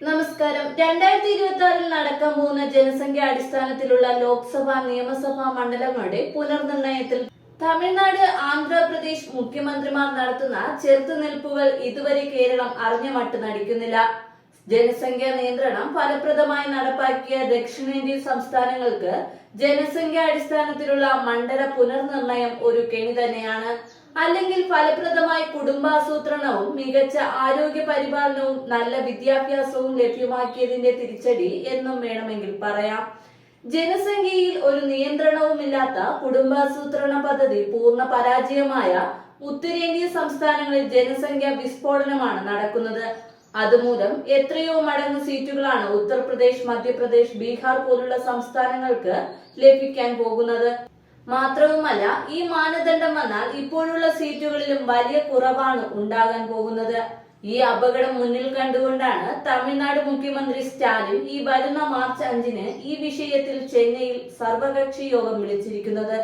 നമസ്കാരം. രണ്ടായിരത്തി ഇരുപത്തി ആറിൽ നടക്കാൻ പോകുന്ന ജനസംഖ്യ അടിസ്ഥാനത്തിലുള്ള ലോക്സഭാ നിയമസഭാ മണ്ഡലങ്ങളുടെ പുനർനിർണയത്തിൽ തമിഴ്നാട് ആന്ധ്രാപ്രദേശ് മുഖ്യമന്ത്രിമാർ നടത്തുന്ന ചെറുത്തുനിൽപ്പുകൾ ഇതുവരെ കേരളം അറിഞ്ഞ മട്ട് നടിക്കുന്നില്ല. ജനസംഖ്യാ നിയന്ത്രണം ഫലപ്രദമായി നടപ്പാക്കിയ ദക്ഷിണേന്ത്യൻ സംസ്ഥാനങ്ങൾക്ക് ജനസംഖ്യാ അടിസ്ഥാനത്തിലുള്ള മണ്ഡല പുനർനിർണയം ഒരു കെണി തന്നെയാണ്. അല്ലെങ്കിൽ ഫലപ്രദമായ കുടുംബാസൂത്രണവും മികച്ച ആരോഗ്യ പരിപാലനവും നല്ല വിദ്യാഭ്യാസവും ലഭ്യമാക്കിയതിന്റെ തിരിച്ചടി എന്നും വേണമെങ്കിൽ പറയാം. ജനസംഖ്യയിൽ ഒരു നിയന്ത്രണവുമില്ലാത്ത കുടുംബാസൂത്രണ പദ്ധതി പൂർണ പരാജയമായ ഉത്തരേന്ത്യൻ സംസ്ഥാനങ്ങളിൽ ജനസംഖ്യ വിസ്ഫോടനമാണ് നടക്കുന്നത്. അതുമൂലം എത്രയോ മടങ്ങ് സീറ്റുകളാണ് ഉത്തർപ്രദേശ് മധ്യപ്രദേശ് ബീഹാർ പോലുള്ള സംസ്ഥാനങ്ങൾക്ക് ലഭിക്കാൻ പോകുന്നത്. മാത്രവുമല്ല ഈ മാനദണ്ഡം വന്നാൽ ഇപ്പോഴുള്ള സീറ്റുകളിലും വലിയ കുറവാണ് ഉണ്ടാകാൻ പോകുന്നത്. ഈ അപകടം മുന്നിൽ കണ്ടുകൊണ്ടാണ് തമിഴ്നാട് മുഖ്യമന്ത്രി സ്റ്റാലിൻ ഈ വരുന്ന മാർച്ച് അഞ്ചിന് ഈ വിഷയത്തിൽ ചെന്നൈയിൽ സർവകക്ഷി യോഗം വിളിച്ചിരിക്കുന്നത്.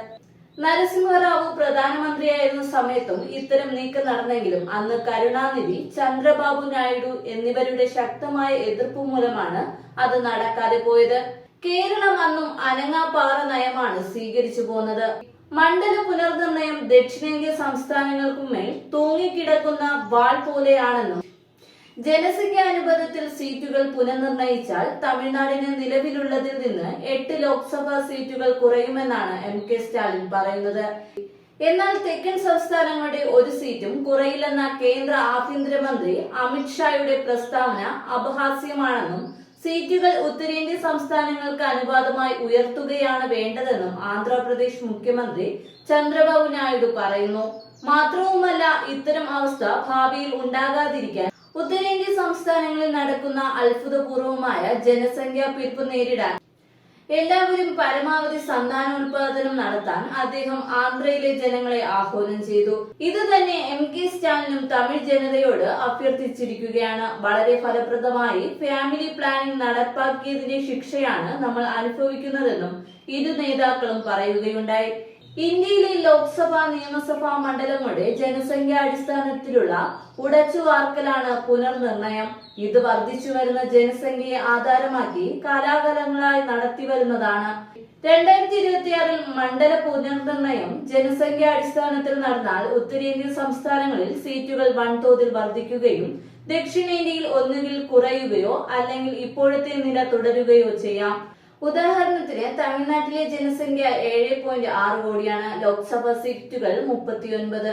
നരസിംഹറാവു പ്രധാനമന്ത്രിയായിരുന്ന സമയത്തും ഇത്തരം നീക്കം നടന്നെങ്കിലും അന്ന് കരുണാനിധി ചന്ദ്രബാബു നായിഡു എന്നിവരുടെ ശക്തമായ എതിർപ്പ് മൂലമാണ് അത് നടക്കാതെ പോയത്. കേരളം അന്നും അനങ്ങാപ്പാറ നയമാണ് സ്വീകരിച്ചു പോന്നത്. മണ്ഡല പുനർനിർണയം ദക്ഷിണേന്ത്യ സംസ്ഥാനങ്ങൾക്കുമേൽ തൂങ്ങിക്കിടക്കുന്ന വാൾ പോലെയാണെന്നും ജനസംഖ്യ അനുപാതത്തിൽ സീറ്റുകൾ പുനർനിർണയിച്ചാൽ തമിഴ്നാടിന് നിലവിലുള്ളതിൽ നിന്ന് എട്ട് ലോക്സഭാ സീറ്റുകൾ കുറയുമെന്നാണ് എം കെ സ്റ്റാലിൻ പറയുന്നത്. എന്നാൽ തെക്കൻ സംസ്ഥാനങ്ങളുടെ ഒരു സീറ്റും കുറയില്ലെന്ന കേന്ദ്ര ആഭ്യന്തരമന്ത്രി അമിത്ഷായുടെ പ്രസ്താവന അപഹാസ്യമാണെന്നും സീറ്റുകൾ ഉത്തരേന്ത്യൻ സംസ്ഥാനങ്ങൾക്ക് അനുപാതമായി ഉയർത്തുകയാണ് വേണ്ടതെന്നും ആന്ധ്രാപ്രദേശ് മുഖ്യമന്ത്രി ചന്ദ്രബാബു നായിഡു പറയുന്നു. മാത്രവുമല്ല ഇത്തരം അവസ്ഥ ഭാവിയിൽ ഉണ്ടാകാതിരിക്കാൻ ഉത്തരേന്ത്യൻ സംസ്ഥാനങ്ങളിൽ നടക്കുന്ന അത്ഭുതപൂർവമായ ജനസംഖ്യാ പിരിപ്പ് നേരിടാൻ എല്ലാവരും പരമാവധി സന്താനോൽപാദനം നടത്താൻ അദ്ദേഹം ആന്ധ്രയിലെ ജനങ്ങളെ ആഹ്വാനം ചെയ്തു. ഇത് തന്നെ എം കെ സ്റ്റാലിനും തമിഴ് ജനതയോട് അഭ്യർത്ഥിച്ചിരിക്കുകയാണ്. വളരെ ഫലപ്രദമായി ഫാമിലി പ്ലാനിംഗ് നടപ്പാക്കിയതിന്റെ ശിക്ഷയാണ് നമ്മൾ അനുഭവിക്കുന്നതെന്നും ഇരു നേതാക്കളും പറയുകയുണ്ടായി. ഇന്ത്യയിലെ ലോക്സഭാ നിയമസഭാ മണ്ഡലങ്ങളുടെ ജനസംഖ്യാ അടിസ്ഥാനത്തിലുള്ള ഉടച്ചുവാർക്കലാണ് പുനർനിർണയം. ഇത് വർദ്ധിച്ചു വരുന്ന ജനസംഖ്യയെ ആധാരമാക്കി കാലാകാലങ്ങളായി നടത്തിവരുന്നതാണ് രണ്ടായിരത്തി ഇരുപത്തിയാറിൽ മണ്ഡല പുനർനിർണയം ജനസംഖ്യാ അടിസ്ഥാനത്തിൽ നടന്നാൽ ഉത്തരേന്ത്യൻ സംസ്ഥാനങ്ങളിൽ സീറ്റുകൾ വൻതോതിൽ വർദ്ധിക്കുകയും ദക്ഷിണേന്ത്യയിൽ ഒന്നുകിൽ കുറയുകയോ അല്ലെങ്കിൽ ഇപ്പോഴത്തെ നില തുടരുകയോ ചെയ്യാം. ഉദാഹരണത്തിന് തമിഴ്നാട്ടിലെ ജനസംഖ്യ ഏഴ് പോയിന്റ് ആറ് കോടിയാണ് ലോക്സഭാ സീറ്റുകൾ മുപ്പത്തിയൊൻപത്.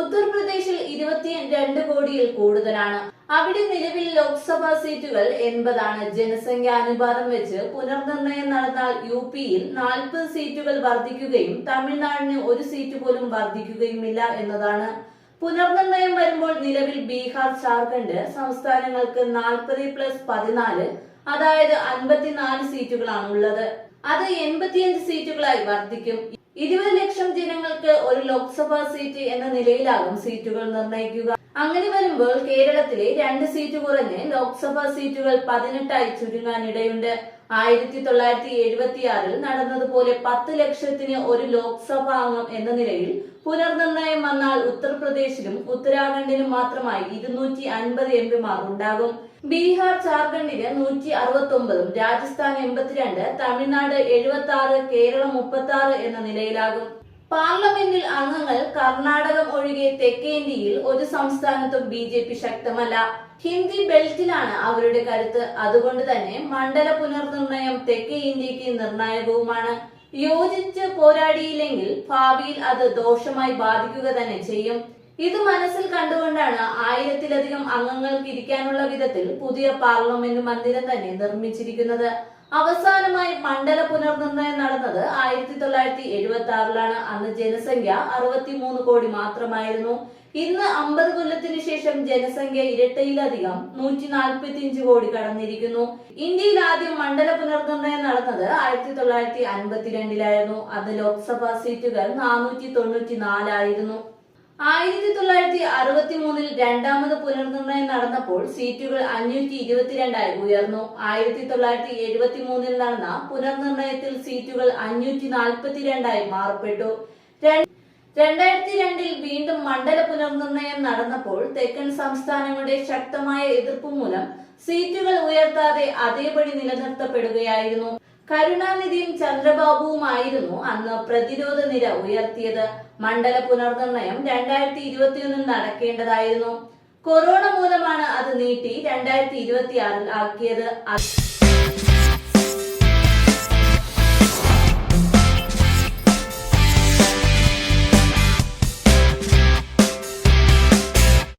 ഉത്തർപ്രദേശിൽ ഇരുപത്തി രണ്ട് കോടിയിൽ കൂടുതലാണ്. അവിടെ നിലവിൽ ലോക്സഭാ സീറ്റുകൾ എൺപതാണ്. ജനസംഖ്യ അനുപാതം വെച്ച് പുനർനിർണയം നടന്നാൽ യു പിയിൽ നാൽപ്പത് സീറ്റുകൾ വർദ്ധിക്കുകയും തമിഴ്നാടിന് ഒരു സീറ്റ് പോലും വർദ്ധിക്കുകയുമില്ല എന്നതാണ്. പുനർനിർണയം വരുമ്പോൾ നിലവിൽ ബീഹാർ ജാർഖണ്ഡ് സംസ്ഥാനങ്ങൾക്ക് നാൽപ്പത് പ്ലസ് പതിനാല് അതായത് അൻപത്തിനാല് സീറ്റുകളാണ് ഉള്ളത്. അത് എൺപത്തിയഞ്ച് സീറ്റുകളായി വർദ്ധിക്കും. ഇരുപത് ലക്ഷം ജനങ്ങൾക്ക് ഒരു ലോക്സഭാ സീറ്റ് എന്ന നിലയിലാകും സീറ്റുകൾ നിർണയിക്കുക. അങ്ങനെ വരുമ്പോൾ കേരളത്തിലെ രണ്ട് സീറ്റ് കുറഞ്ഞ് ലോക്സഭാ സീറ്റുകൾ പതിനെട്ടായി ചുരുങ്ങാനിടയുണ്ട്. ആയിരത്തി തൊള്ളായിരത്തി എഴുപത്തിയാറിൽ നടന്നതുപോലെ പത്ത് ലക്ഷത്തിന് ഒരു ലോക്സഭാ അംഗം എന്ന നിലയിൽ പുനർനിർണയം വന്നാൽ ഉത്തർപ്രദേശിലും ഉത്തരാഖണ്ഡിലും മാത്രമായി ഇരുന്നൂറ്റി അൻപത് എം പിമാർ ഉണ്ടാകും. ബീഹാർ ജാർഖണ്ഡിന് നൂറ്റി അറുപത്തി ഒമ്പതും രാജസ്ഥാൻ എൺപത്തിരണ്ട് തമിഴ്നാട് എഴുപത്തി ആറ് കേരളം മുപ്പത്തി ആറ് എന്ന നിലയിലാകും. പാർലമെന്റിൽ അംഗങ്ങൾ കർണാടകം ഒഴികെ തെക്കേന്ത്യയിൽ ഒരു സംസ്ഥാനത്തും ബി ജെ പി ശക്തമല്ല. ഹിന്ദി ബെൽറ്റിലാണ് അവരുടെ കരുത്ത്. അതുകൊണ്ട് തന്നെ മണ്ഡല പുനർനിർണയം തെക്കേ ഇന്ത്യയ്ക്ക് നിർണായകവുമാണ്. യോജിച്ച് പോരാടിയില്ലെങ്കിൽ ഭാവിയിൽ അത് ദോഷമായി ബാധിക്കുക തന്നെ ചെയ്യും. ഇത് മനസ്സിൽ കണ്ടുകൊണ്ടാണ് ആയിരത്തിലധികം അംഗങ്ങൾക്ക് ഇരിക്കാനുള്ള വിധത്തിൽ പുതിയ പാർലമെന്റ് മന്ദിരം തന്നെ നിർമ്മിച്ചിരിക്കുന്നത്. അവസാനമായി മണ്ഡല പുനർനിർണയം നടന്നത് ആയിരത്തി തൊള്ളായിരത്തി എഴുപത്തി ആറിലാണ് അന്ന് ജനസംഖ്യ അറുപത്തി മൂന്ന് കോടി മാത്രമായിരുന്നു. ഇന്ന് അമ്പത് കൊല്ലത്തിനു ശേഷം ജനസംഖ്യ ഇരട്ടയിലധികം നൂറ്റി നാൽപ്പത്തി അഞ്ച് കോടി കടന്നിരിക്കുന്നു. ഇന്ത്യയിൽ ആദ്യം മണ്ഡല പുനർനിർണയം നടന്നത് ആയിരത്തി തൊള്ളായിരത്തി അൻപത്തിരണ്ടിലായിരുന്നു. അത് ലോക്സഭാ സീറ്റുകൾ നാനൂറ്റി തൊണ്ണൂറ്റി നാലായിരുന്നു ആയിരത്തി തൊള്ളായിരത്തി അറുപത്തി മൂന്നിൽ രണ്ടാമത് പുനർനിർണയം നടന്നപ്പോൾ സീറ്റുകൾ അഞ്ഞൂറ്റി ഇരുപത്തിരണ്ടായി ഉയർന്നു. ആയിരത്തി തൊള്ളായിരത്തി എഴുപത്തി മൂന്നിൽ നടന്ന പുനർനിർണയത്തിൽ സീറ്റുകൾ അഞ്ഞൂറ്റി നാൽപ്പത്തിരണ്ടായി മാറപ്പെട്ടു. രണ്ട് രണ്ടായിരത്തി രണ്ടിൽ വീണ്ടും മണ്ഡല പുനർനിർണയം നടന്നപ്പോൾ തെക്കൻ സംസ്ഥാനങ്ങളുടെ ശക്തമായ എതിർപ്പ് മൂലം സീറ്റുകൾ ഉയർത്താതെ അതേപടി നിലനിർത്തപ്പെടുകയായിരുന്നു. കരുണാനിധിയും ചന്ദ്രബാബുവുമായിരുന്നു അന്ന് പ്രതിരോധ നിര ഉയർത്തിയത്. മണ്ഡല പുനർനിർണയം രണ്ടായിരത്തി ഇരുപത്തിയൊന്നിൽ നടക്കേണ്ടതായിരുന്നു. കൊറോണ മൂലമാണ് അത് നീട്ടി രണ്ടായിരത്തി ഇരുപത്തിയാറിൽ ആക്കിയത്.